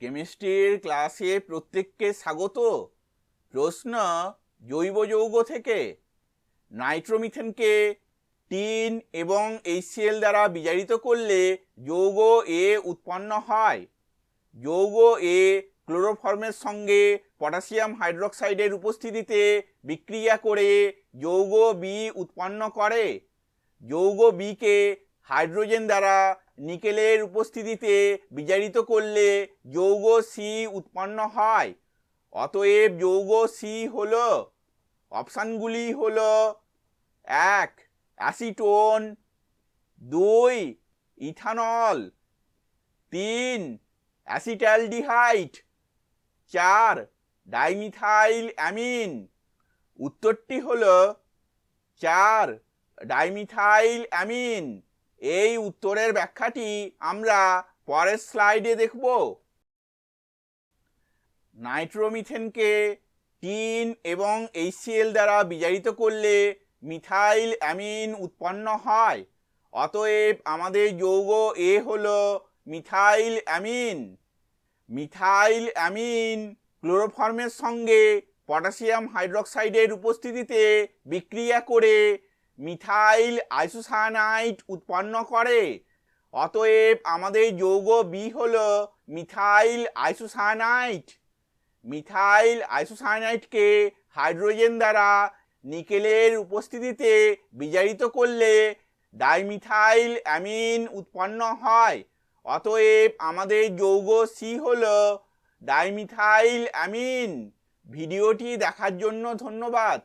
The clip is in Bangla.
কেমিস্ট্রির ক্লাসে প্রত্যেককে স্বাগত। প্রশ্ন জৈব যৌগ থেকে নাইট্রোমিথেনকে টিন এবং এইচসিএল দ্বারা বিজারিত করলে যৌগ এ উৎপন্ন হয়। যৌগ এ ক্লোরোফর্মের সঙ্গে পটাশিয়াম হাইড্রোক্সাইডের উপস্থিতিতে বিক্রিয়া করে যৌগ বি উৎপন্ন করে। যৌগ বিকে হাইড্রোজেন দ্বারা নিকেলের উপস্থিতিতে বিজারিত করলে যৌগ সি উৎপন্ন হয়। অতএব যৌগ সি হল, অপশানগুলি হল এক, অ্যাসিটোন, দুই, ইথানল, তিন, অ্যাসিটালডিহাইড, চার, ডাইমিথাইল অ্যামিন। উত্তরটি হল চার, ডাইমিথাইল অ্যামিন। এই উত্তরের ব্যাখ্যাটি আমরা পরের স্লাইডে দেখব। নাইট্রোমিথেনকে টিন এবং এইচসিএল দ্বারা বিজারিত করলে মিথাইল অ্যামিন উৎপন্ন হয়। অতএব আমাদের যৌগ এ হল মিথাইল অ্যামিন। মিথাইল অ্যামিন ক্লোরোফর্মের সঙ্গে পটাশিয়াম হাইড্রোক্সাইডের উপস্থিতিতে বিক্রিয়া করে মিথাইল আইসোসায়ানাইড উৎপন্ন করে। অতএব আমাদের যৌগ বি হল মিথাইল আইসোসায়ানাইড মিথাইল আইসোসায়ানাইডকে হাইড্রোজেন দ্বারা নিকেলের উপস্থিতিতে বিজারিত করলে ডাইমিথাইল অ্যামিন উৎপন্ন হয়। অতএব আমাদের যৌগ সি হল ডাইমিথাইল অ্যামিন। ভিডিওটি দেখার জন্য ধন্যবাদ।